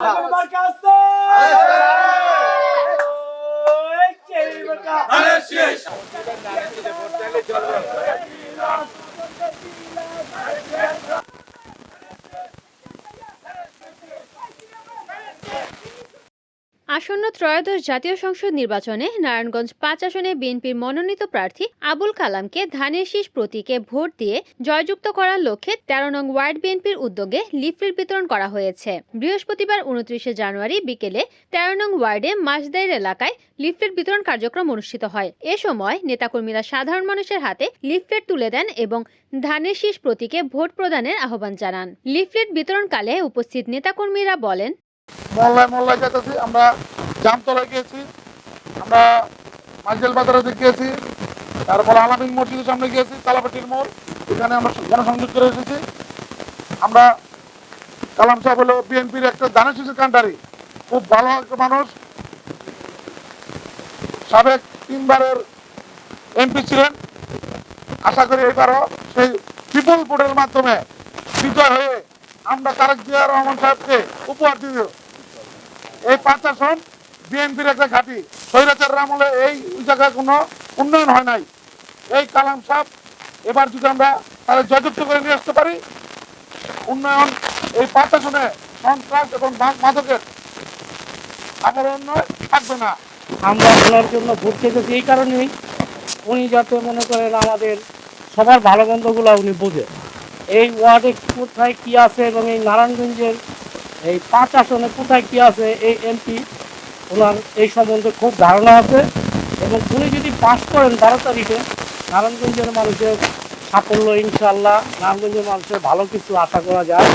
মার্কা আছে ওই কেরি মার্কা আসন্ন ত্রয়োদশ জাতীয় সংসদ নির্বাচনে নারায়ণগঞ্জ পাঁচ আসনে বিএনপির মনোনীত প্রার্থী আবুল কালামকে ধানের শীষ প্রতীকে ভোট দিয়ে জয়যুক্ত করার লক্ষ্যে তেরো নং ওয়ার্ড বিএনপির উদ্যোগে লিফলেট বিতরণ করা হয়েছে। বৃহস্পতিবার উনত্রিশে জানুয়ারি বিকেলে তেরো নং ওয়ার্ডে মাসদাইর এলাকায় লিফলেট বিতরণ কার্যক্রম অনুষ্ঠিত হয়। এ সময় নেতাকর্মীরা সাধারণ মানুষের হাতে লিফলেট তুলে দেন এবং ধানের শীষ প্রতীকে ভোট প্রদানের আহ্বান জানান। লিফলেট বিতরণকালে উপস্থিত নেতাকর্মীরা বলেন মহল্লায় মহল্লায় যেতেছি আমরা জামতলায় গিয়েছি, আমরা মাইজেল বাজারে গিয়েছি, তারপরে আলামিন মসজিদের সামনে গিয়েছি, তালাপাটির মোড়, এখানে আমরা গণসংযোগ করে এসেছি। আমরা কালাম সাহেব হলো বিএনপির একটা দানের শিশুর কান্ডারি খুব ভালো একটা মানুষ। সাবেক তিনবারের এমপি ছিলেন। আশা করি এবারও সেই পিপল ভোটের মাধ্যমে বিজয় হয়ে আমরা তারেক জিয়া রহমান সাহেবকে উপহার এই পাঁচ আসন, বিএনপির একটা ঘাঁটি। স্বৈরাচার আমলে এই জায়গায় কোনো উন্নয়ন হয় নাই। এই কালাম সাহেব, এবার যদি আমরা তাদের জয়যুক্ত করে নিয়ে আসতে পারি, উন্নয়ন এই পাঁচ আসনে সন্ত্রাস এবং মাদকের আবরণ থাকবে না। আমরা ওনার জন্য ভোট চেয়েছি এই কারণেই। উনি যাতে মনে করেন আমাদের সবার ভালো মন্দগুলো উনি বোঝে এই ওয়ার্ডে কোথায় কি আছে এবং এই নারায়ণগঞ্জের এই পাঁচ আসনে কোথায় কি আছে, এই এমপি ওনার এই সম্বন্ধে খুব ধারণা আছে এবং উনি যদি পাশ করেন বারো তারিখে, নারায়ণগঞ্জের মানুষের সাফল্য ইনশাল্লাহ নারায়ণগঞ্জের মানুষের ভালো কিছু আশা করা যায়।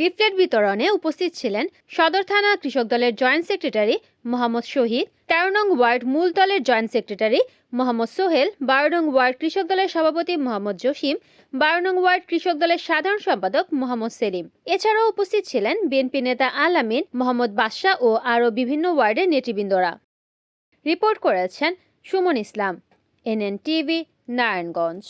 লিফলেট বিতরণে উপস্থিত ছিলেন সদর থানা কৃষক দলের জয়েন্ট সেক্রেটারি মোহাম্মদ শহীদ, তেরো নং ওয়ার্ড মূল দলের জয়েন্ট সেক্রেটারি মোহাম্মদ সোহেল বারো নং ওয়ার্ড কৃষক দলের সভাপতি মোহাম্মদ জসিম বারো নং ওয়ার্ড কৃষক দলের সাধারণ সম্পাদক মোহাম্মদ সেলিম। এছাড়াও উপস্থিত ছিলেন বিএনপি নেতা আল আমিন মোহাম্মদ বাদশাহ ও আরও বিভিন্ন ওয়ার্ডের নেতৃবৃন্দরা। রিপোর্ট করেছেন সুমন ইসলাম এনএন টিভি নারায়ণগঞ্জ।